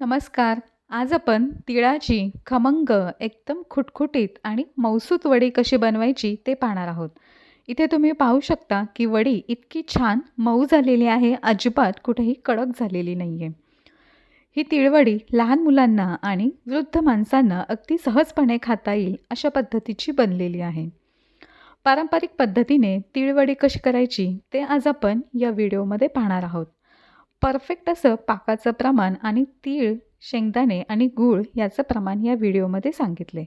नमस्कार. आज आपण तिळाची खमंग एकदम खुटखुटीत आणि मौसूत वडी कशी बनवायची ते पाहणार आहोत. इथे तुम्ही पाहू शकता की वडी इतकी छान मऊ झालेली आहे अजिबात कुठेही कडक झालेली नाही आहे ही तिळवडी लहान मुलांना आणि वृद्ध माणसांना अगदी सहजपणे खाता येईल अशा पद्धतीची बनलेली आहे. पारंपरिक पद्धतीने तिळवडी कशी करायची ते आज आपण या व्हिडिओमध्ये पाहणार आहोत. परफेक्ट असं पाकाचं प्रमाण आणि तीळ शेंगदाणे आणि गूळ याचं प्रमाण या व्हिडिओमध्ये सांगितले.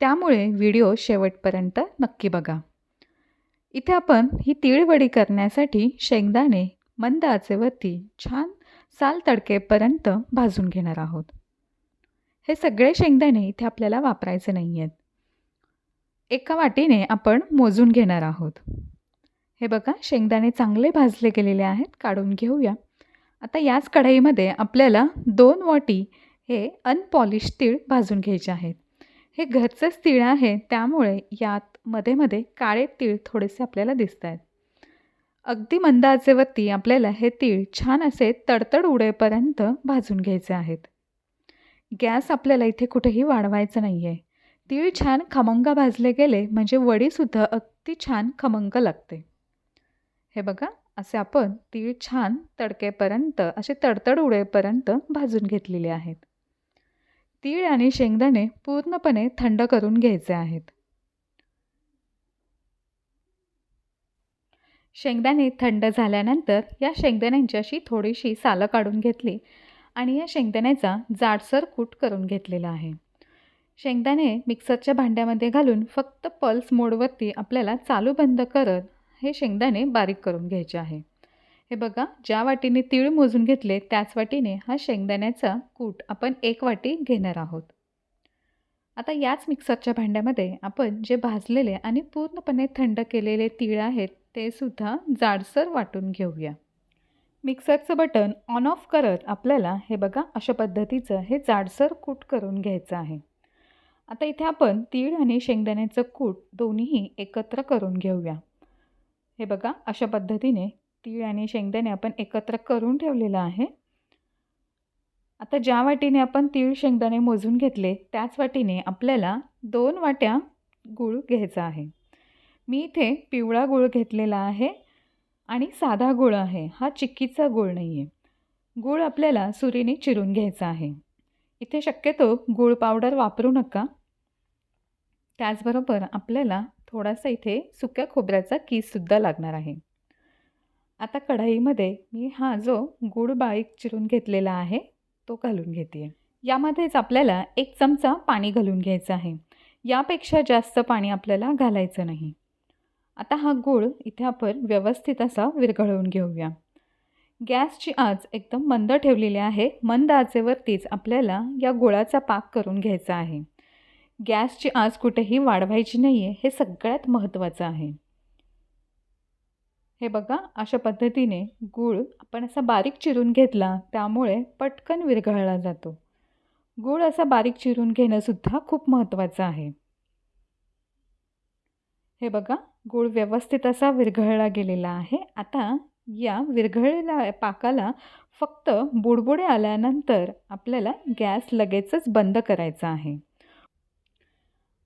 त्यामुळे व्हिडिओ शेवटपर्यंत नक्की बघा. इथे आपण ही तीळवडी करण्यासाठी शेंगदाणे मंद आचेवरती छान साल तडकेपर्यंत भाजून घेणार आहोत. हे सगळे शेंगदाणे इथे आपल्याला वापरायचे नाही आहेत एका वाटीने आपण मोजून घेणार आहोत. हे बघा शेंगदाणे चांगले भाजले गेलेले आहेत काढून घेऊया. आता याच कढईमध्ये आपल्याला दोन वाटी हे अनपॉलिश तीळ भाजून घ्यायचे आहेत. हे घरचंच तीळ आहे त्यामुळे यात मध्ये मध्ये काळे तीळ थोडेसे आपल्याला दिसत आहेत. अगदी मंद आचेवरती आपल्याला हे तीळ छान असे तडतड उडेपर्यंत भाजून घ्यायचे आहेत. गॅस आपल्याला इथे कुठेही वाढवायचं नाही आहे तीळ छान खमंग भाजले गेले म्हणजे वडीसुद्धा अगदी छान खमंग लागते. हे बघा. असे आपण तीळ छान तडकेपर्यंत असे तडतड उडेपर्यंत भाजून घेतलेले आहेत. तीळ आणि शेंगदाणे पूर्णपणे थंड करून घ्यायचे आहेत. शेंगदाणे थंड झाल्यानंतर या शेंगदाण्यांची अशी थोडीशी सालं काढून घेतली आणि या शेंगदाण्याचा जाडसर कूट करून घेतलेला आहे. शेंगदाणे मिक्सरच्या भांड्यामध्ये घालून फक्त पल्स मोडवरती आपल्याला चालू बंद करत हे शेंगदाणे बारीक करून घ्यायचे आहे. हे बघा ज्या वाटीने तीळ मोजून घेतले त्याच वाटीने हा शेंगदाण्याचा कूट आपण एक वाटी घेणार आहोत. आता याच मिक्सरच्या भांड्यामध्ये आपण जे भाजलेले आणि पूर्णपणे थंड केलेले तीळ आहेत ते सुद्धा जाडसर वाटून घेऊया. मिक्सरचं बटन ऑन ऑफ करत आपल्याला हे बघा अशा पद्धतीचं हे जाडसर कूट करून घ्यायचं आहे. आता इथे आपण तीळ आणि शेंगदाण्याचं कूट दोन्हीही एकत्र करून घेऊया. हे बघा अशा पद्धतीने तीळ आणि शेंगदाणे आपण एकत्र करून ठेवलेलं आहे. आता ज्या वाटीने आपण तीळ शेंगदाणे मोजून घेतले त्याच वाटीने आपल्याला दोन वाट्या गूळ घ्यायचा आहे. मी इथे पिवळा गूळ घेतलेला आहे आणि साधा गूळ आहे. हा चिक्कीचा गूळ नाही आहे गूळ आपल्याला सुरीने चिरून घ्यायचा आहे. इथे शक्यतो गूळ पावडर वापरू नका. त्याचबरोबर आपल्याला थोडासा इथे सुक्या खोबऱ्याचा कीससुद्धा लागणार आहे. आता कढाईमध्ये मी हा जो गूळ बारीक चिरून घेतलेला आहे तो घालून घेते यामध्येच आपल्याला एक चमचा पाणी घालून घ्यायचं आहे. यापेक्षा जास्त पाणी आपल्याला घालायचं नाही. आता हा गूळ इथे आपण व्यवस्थित असा विरघळवून घेऊया. गॅसची आच एकदम मंद ठेवलेली आहे. मंद आचेवरतीच आपल्याला या गुळाचा पाक करून घ्यायचा आहे. गॅसची आज कुठेही वाढवायची नाही आहे हे सगळ्यात महत्त्वाचं आहे. हे बघा अशा पद्धतीने गूळ आपण असा बारीक चिरून घेतला त्यामुळे पटकन विरघळला जातो. गूळ असा बारीक चिरून घेणंसुद्धा खूप महत्त्वाचं आहे. हे बघा गूळ व्यवस्थित असा विरघळला गेलेला आहे. आता या विरघळलेल्या पाकाला फक्त बुडबुडे आल्यानंतर आपल्याला गॅस लगेचच बंद करायचा आहे.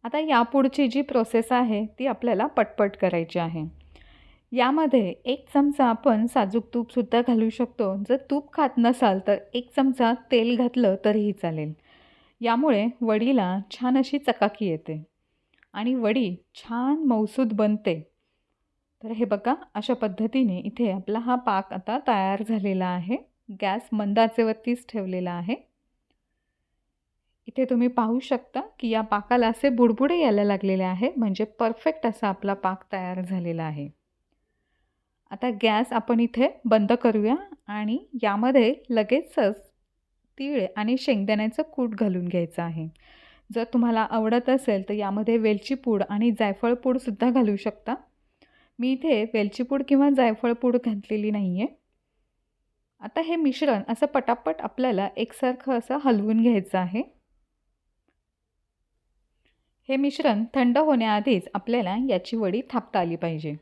आता यापुढची जी प्रोसेस आहे ती आपल्याला पटपट करायची आहे. यामध्ये एक चमचा आपण साजूक तूपसुद्धा घालू शकतो. जर तूप खात नसाल तर एक चमचा तेल घातलं तरीही चालेल. यामुळे वडीला छान अशी चकाकी येते आणि वडी छान मौसूद बनते. तर हे बघा अशा पद्धतीने इथे आपला हा पाक आता तयार झालेला आहे. गॅस मंदाचेवरतीच ठेवलेला आहे. इथे तुम्ही पाहू शकता की या पाकाला असे बुडबुडे यायला लागलेले आहे म्हणजे परफेक्ट असा आपला पाक तयार झालेला आहे. आता गॅस आपण इथे बंद करूया आणि यामध्ये लगेचच तीळ आणि शेंगदाण्याचं कूट घालून घ्यायचं आहे. जर तुम्हाला आवडत असेल तर यामध्ये वेलची पूड आणि जायफळ पूडसुद्धा घालू शकता. मी इथे वेलची पूड किंवा जायफळ पूड घातलेली नाही आहे आता हे मिश्रण असं पटापट आपल्याला एकसारखं असं हलवून घ्यायचं आहे. हे मिश्रण थंड होण्याआधीच आपल्याला याची वडी थापता आली पाहिजे.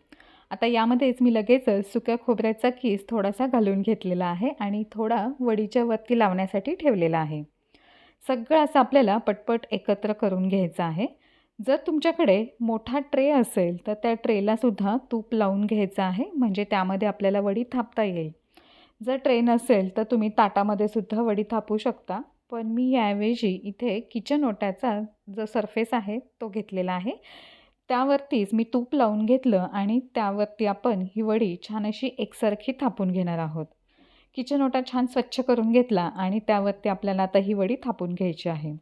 आता यामध्येच मी लगेचच सुक्या खोबऱ्याचा कीस थोडासा घालून घेतलेला आहे आणि थोडा वडीच्या वरती लावण्यासाठी ठेवलेला आहे. सगळं असं आपल्याला पटपट एकत्र करून घ्यायचं आहे. जर तुमच्याकडे मोठा ट्रे असेल तर त्या ट्रेलासुद्धा तूप लावून घ्यायचं आहे म्हणजे त्यामध्ये आपल्याला वडी थापता येईल. जर ट्रे नसेल तर तुम्ही ताटामध्ये सुद्धा वडी थापू शकता. पण मी याऐवजी इथे किचन ओट्याचा जो सरफेस आहे तो घेतलेला आहे. त्यावरतीच मी तूप लावून घेतलं आणि त्यावरती आपण ही वडी छान अशी एकसारखी थापून घेणार आहोत. किचन ओटा छान स्वच्छ करून घेतला आणि त्यावरती आपल्याला आता ही वडी थापून घ्यायची आहे.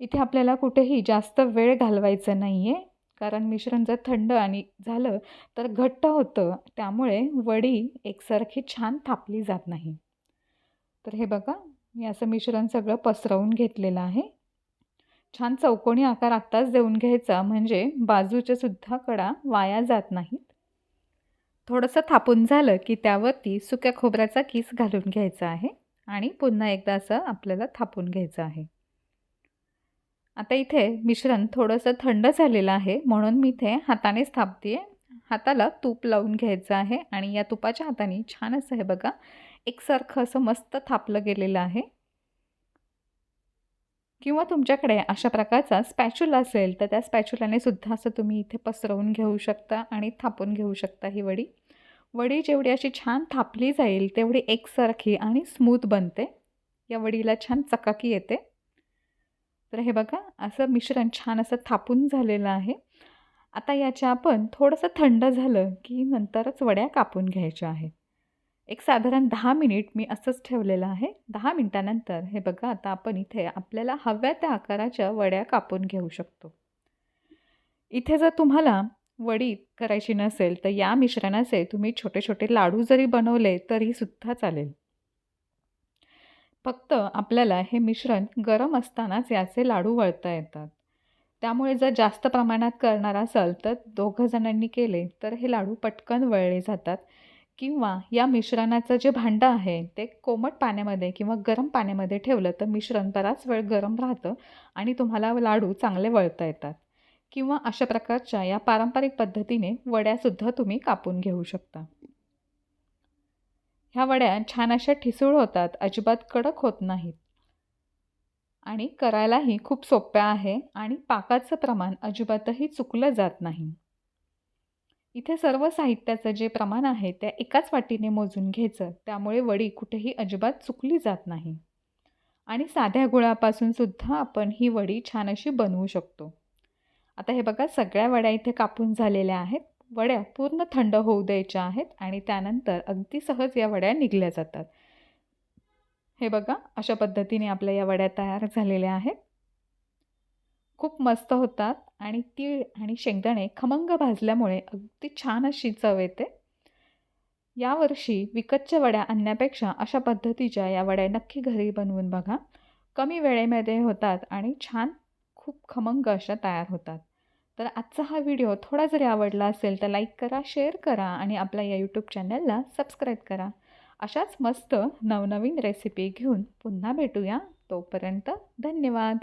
इथे आपल्याला कुठेही जास्त वेळ घालवायचा नाही आहे कारण मिश्रण जर थंड आणि झालं तर घट्ट होतं त्यामुळे वडी एकसारखी छान थापली जात नाही. तर हे बघा मी असं मिश्रण सगळं पसरवून घेतलेलं आहे. छान चौकोनी आकार आत्ताच देऊन घ्यायचा म्हणजे बाजूच्या सुद्धा कडा वाया जात नाहीत. थोडंसं थापून झालं की त्यावरती सुक्या खोबऱ्याचा किस घालून घ्यायचा आहे आणि पुन्हा एकदा असं आपल्याला थापून घ्यायचं आहे. आता इथे मिश्रण थोडंसं थंड झालेलं आहे म्हणून मी इथे हातानेच थापते हाताला तूप लावून घ्यायचं आहे आणि या तुपाच्या हाताने छान असं हे बघा एकसारखं असं मस्त थापलं गेलेलं आहे. किंवा तुमच्याकडे अशा प्रकारचा स्पॅच्युला असेल तर त्या स्पॅच्युलाने सुद्धा असं तुम्ही इथे पसरवून घेऊ शकता आणि थापून घेऊ शकता ही वडी. वडी जेवढी अशी छान थापली जाईल तेवढी एकसारखी आणि स्मूथ बनते. या वडीला छान चकाकी येते. तर हे बघा असं मिश्रण छान असं थापून झालेलं आहे. आता याच्या आपण थोडंसं थंड झालं की नंतरच वड्या कापून घ्यायच्या आहेत. एक साधारण दहा मिनिट मी असंच ठेवलेलं आहे. दहा मिनटानंतर हे बघा आता आपण इथे आपल्याला हव्या त्या आकाराच्या वड्या कापून घेऊ शकतो. इथे जर तुम्हाला वडी करायची नसेल तर या मिश्रणाचे तुम्ही छोटे छोटे लाडू जरी बनवले तरीसुद्धा चालेल. फक्त आपल्याला हे मिश्रण गरम असतानाच याचे लाडू वळता येतात. त्यामुळे जर जास्त प्रमाणात करणार असाल तर दोघं जणांनी केले तर हे लाडू पटकन वळले जातात. किंवा या मिश्रणाचं जे भांडं आहे ते कोमट पाण्यामध्ये किंवा गरम पाण्यामध्ये ठेवलं तर मिश्रण बराच वेळ गरम राहतं आणि तुम्हाला लाडू चांगले वळता येतात. किंवा अशा प्रकारच्या या पारंपरिक पद्धतीने वड्यासुद्धा तुम्ही कापून घेऊ शकता. ह्या वड्या छान अशा ठिसूळ होतात अजिबात कडक होत नाहीत. आणि करायलाही खूप सोप्या आहे आणि पाकाचं प्रमाण अजिबातही चुकलं जात नाही. इथे सर्व साहित्याचं जे प्रमाण आहे त्या एकाच वाटीने मोजून घ्यायचं. त्यामुळे वडी कुठेही अजिबात चुकली जात नाही. आणि साध्या गुळापासून सुद्धा आपण ही वडी छान अशी बनवू शकतो. आता हे बघा सगळ्या वड्या इथे कापून झालेल्या आहेत. वड्या पूर्ण थंड होऊ द्यायच्या आहेत आणि त्यानंतर अगदी सहज या वड्या निघल्या जातात. हे बघा अशा पद्धतीने आपल्या या वड्या तयार झालेल्या आहेत. खूप मस्त होतात आणि तीळ आणि शेंगदाणे खमंग भाजल्यामुळे अगदी छान अशी चव येते. यावर्षी विकतच्या वड्या आणण्यापेक्षा अशा पद्धतीच्या या वड्या नक्की घरी बनवून बघा. कमी वेळेमध्ये होतात आणि छान खूप खमंग अशा तयार होतात. तर आजचा हा व्हिडिओ थोडा जरी आवडला असेल तर लाईक करा शेअर करा आणि आपल्या या यूट्यूब चॅनलला सबस्क्राईब करा. अशाच मस्त नवनवीन रेसिपी घेऊन पुन्हा भेटूया. तोपर्यंत धन्यवाद.